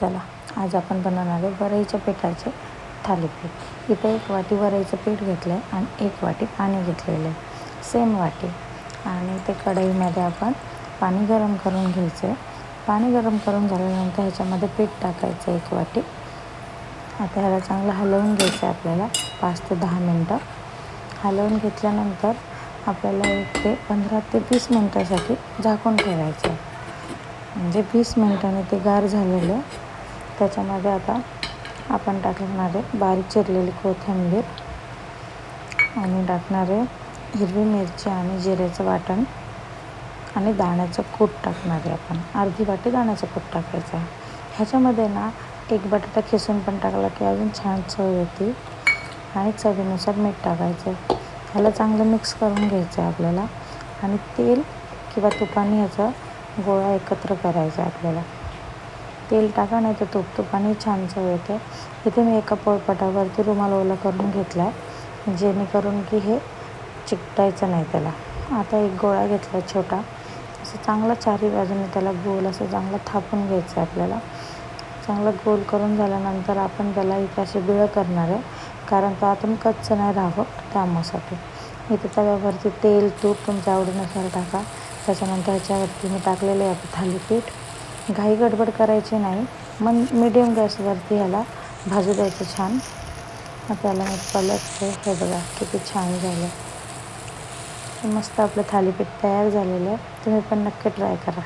चला आज आपण बनवणार आहे वरईच्या पिठाचे थालीपीठ. इथे एक वाटी वरईचं पीठ घेतलं आहे आणि एक वाटी पाणी घेतलेलं आहे. सेम वाटी. आणि ते कढईमध्ये आपण पाणी गरम करून घ्यायचं आहे पाणी गरम करून झाल्यानंतर ह्याच्यामध्ये पीठ टाकायचं एक वाटी. आता ह्याला चांगलं हलवून घ्यायचं आहे आपल्याला पाच ते दहा मिनटं. हलवून घेतल्यानंतर आपल्याला एक ते पंधरा ते वीस मिनटासाठी झाकून ठेवायचं आहे म्हणजे वीस मिनटाने ते गार झालेलं आहे त्याच्यामध्ये आता आपण टाकणार आहे बारीक चिरलेली कोथिंबीर आणि टाकणार आहे हिरवी मिरची आणि जिऱ्याचं वाटण आणि दाण्याचं कूट टाकणार आहे आपण. अर्धी वाटी दाण्याचं कूट टाकायचं आहे. ह्याच्यामध्ये ना एक बटाटा खिसून पण टाकला की अजून छान चव येते आणि चवीनुसार मीठ टाकायचं आहे. ह्याला चांगलं मिक्स करून घ्यायचं आहे आपल्याला आणि तेल किंवा तुपाने ह्याचा गोळा एकत्र करायचा आहे आपल्याला. तेल टाका नाही तर तूप तुपाने छान चव येते. इथे मी एका पोळपाटावरती रुमाल ओला करून घेतला आहे जेणेकरून की हे चिकटायचं नाही त्याला. आता एक गोळा घेतला छोटा. असं चांगला चारी बाजूने त्याला गोल असं चांगलं थापून घ्यायचं आहे आपल्याला. चांगलं गोल करून झाल्यानंतर आपण त्याला इथे असे बिळं करणार आहे कारण तो आतून कच्चं नाही राहावं त्यामुळेसाठी इथे तव्यावरती तेल तूप तुमच्या आवडीनुसार टाका. त्याच्यानंतर ह्याच्यावरती मी टाकलेलं आहे थालीपीठ. घाई गडबड करायची नाही. मन मिडियम गॅसवरती ह्याला भाजू द्यायचं छान. मग त्याला मी पलटते. हे बघा किती छान झालं. मस्त आपलं थालीपीठ तयार झालेलं आहे. तुम्ही पण नक्की ट्राय करा.